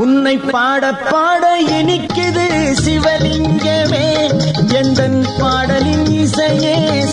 உன்னை பாட பாட இனிக்குது சிவலிங்கமே. எந்தன் பாடலின் இசையே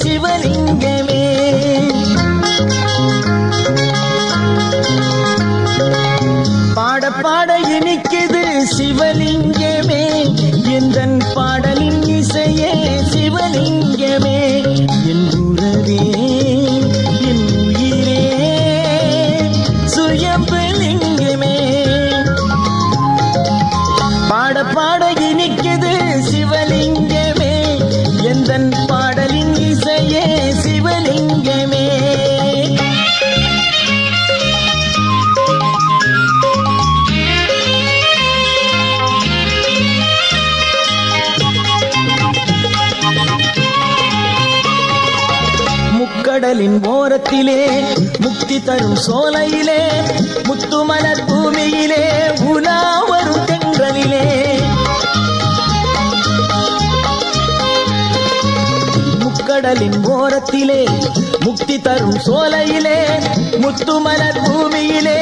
கடலின் ஓரத்திலே முக்தி தரும் சோலையிலே முத்துமலர் பூமியிலே உலா வரும் தென்றலிலே. முக்கடலின் ஓரத்திலே முக்தி தரும் சோலையிலே முத்துமலர் பூமியிலே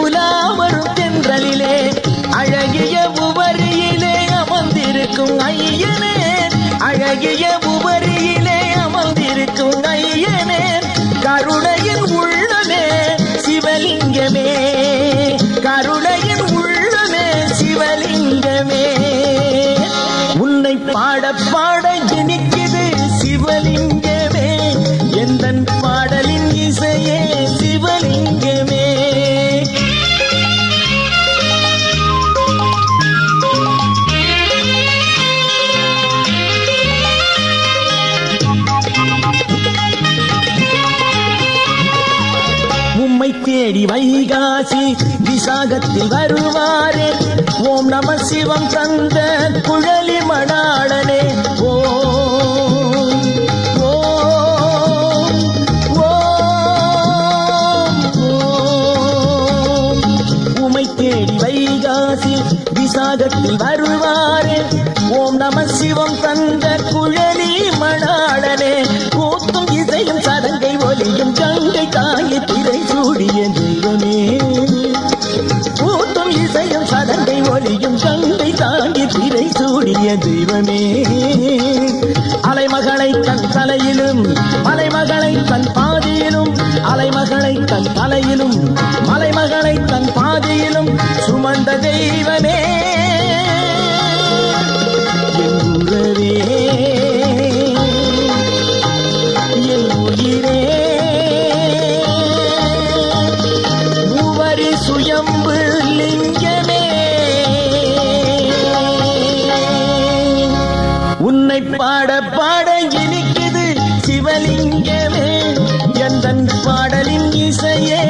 உலா வரும் தென்றலிலே. அழகிய உவரியிலே அமர்ந்திருக்கும் ஐயனே அழகிய தேடி வைகாசி விசாகத்தில் வருவாரே. ஓம் நம சிவம் தந்த குழலி மணாளனே ஓ விசாகத்தில் வருவாரே. ஓம் நம சிவம் தந்த குழலி தெய்வமே அலைமகளை தன் தலையிலும் மலைமகளை தன் பாதியிலும் அலைமகளை தன் தலையிலும் மலைமகளை தன் பாதியிலும் சுமந்த தெய்வமே. உன்னை பாட பாட இனிக்குது சிவலிங்கமே. எந்தன் பாடலின் இசையே